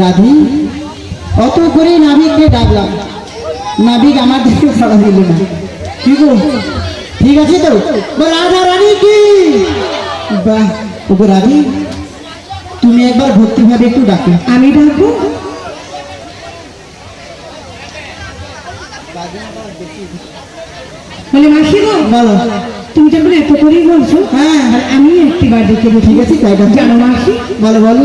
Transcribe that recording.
রাধি অত করে নাবিককে ডাকলাম। নাবিক আমার দিকে সাড়া দিল না। কি গো? ঠিক আছে তো? বল রাধা রানী কি? বাহ ওগো রাধি তুমি একবার ভক্তিভাবে একটু ডাকো। আমি ডাকবো? বলে মাসি গো বলো। তুমি যখন এত করেই বলছো হ্যাঁ। আমি একটি বার দেখে ঠিক আছে। জানো মাসি? বলো বলো।